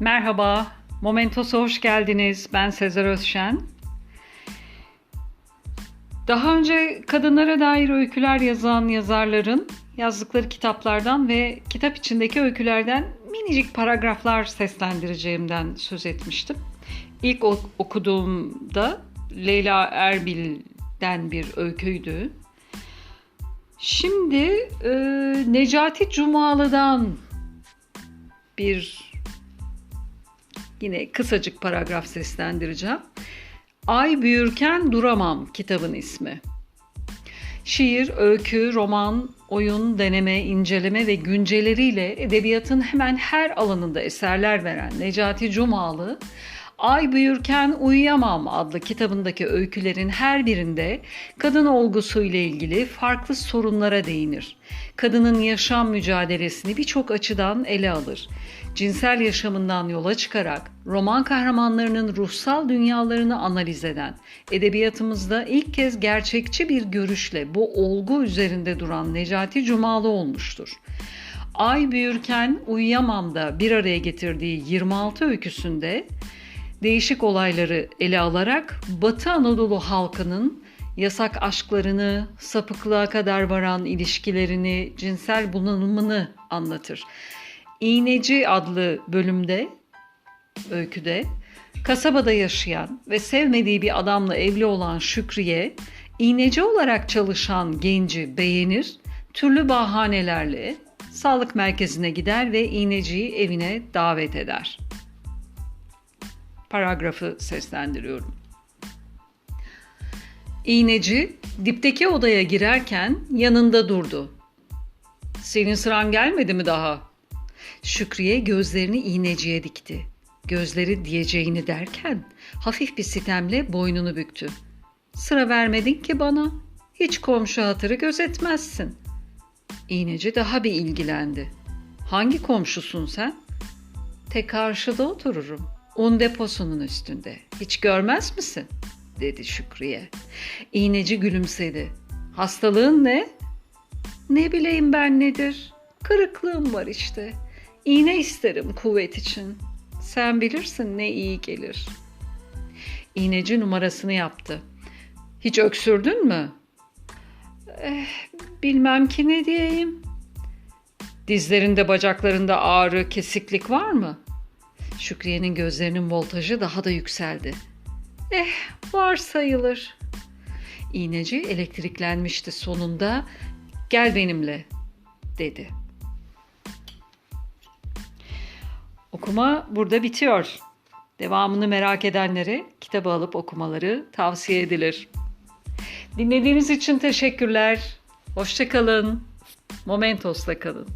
Merhaba, Momentos'a hoş geldiniz. Ben Sezer Özşen. Daha önce kadınlara dair öyküler yazan yazarların yazdıkları kitaplardan ve kitap içindeki öykülerden minicik paragraflar seslendireceğimden söz etmiştim. İlk okuduğumda Leyla Erbil'den bir öyküydü. Şimdi e, Necati Cumalı'dan bir yine kısacık paragraf seslendireceğim. Ay büyürken duramam kitabın ismi. Şiir, öykü, roman, oyun, deneme, inceleme ve günceleriyle edebiyatın hemen her alanında eserler veren Necati Cumalı, Ay Büyürken Uyuyamam adlı kitabındaki öykülerin her birinde kadın olgusu ile ilgili farklı sorunlara değinir. Kadının yaşam mücadelesini birçok açıdan ele alır. Cinsel yaşamından yola çıkarak roman kahramanlarının ruhsal dünyalarını analiz eden, edebiyatımızda ilk kez gerçekçi bir görüşle bu olgu üzerinde duran Necati Cumalı olmuştur. Ay Büyürken Uyuyamam'da bir araya getirdiği 26 öyküsünde değişik olayları ele alarak Batı Anadolu halkının yasak aşklarını, sapıklığa kadar varan ilişkilerini, cinsel bunalımını anlatır. İğneci adlı bölümde, öyküde, kasabada yaşayan ve sevmediği bir adamla evli olan Şükriye, iğneci olarak çalışan genci beğenir, türlü bahanelerle sağlık merkezine gider ve iğneciyi evine davet eder.'' Paragrafı seslendiriyorum. İğneci dipteki odaya girerken yanında durdu. Senin sıran gelmedi mi daha? Şükriye gözlerini iğneciye dikti. Gözleri diyeceğini derken hafif bir sitemle boynunu büktü. Sıra vermedin ki bana. Hiç komşu hatırı gözetmezsin. İğneci daha bir ilgilendi. Hangi komşusun sen? Te karşıda otururum un deposunun üstünde. Hiç görmez misin? dedi Şükriye. İğneci gülümsedi. Hastalığın ne? Ne bileyim ben nedir? Kırıklığım var işte. İğne isterim kuvvet için. Sen bilirsin ne iyi gelir. İğneci numarasını yaptı. Hiç öksürdün mü? Eh, bilmem ki ne diyeyim. Dizlerinde bacaklarında ağrı, kesiklik var mı? Şükriye'nin gözlerinin voltajı daha da yükseldi. Eh, var sayılır. İğneci elektriklenmişti sonunda. Gel benimle, dedi. Okuma burada bitiyor. Devamını merak edenlere kitabı alıp okumaları tavsiye edilir. Dinlediğiniz için teşekkürler. Hoşçakalın. Momentos'ta kalın.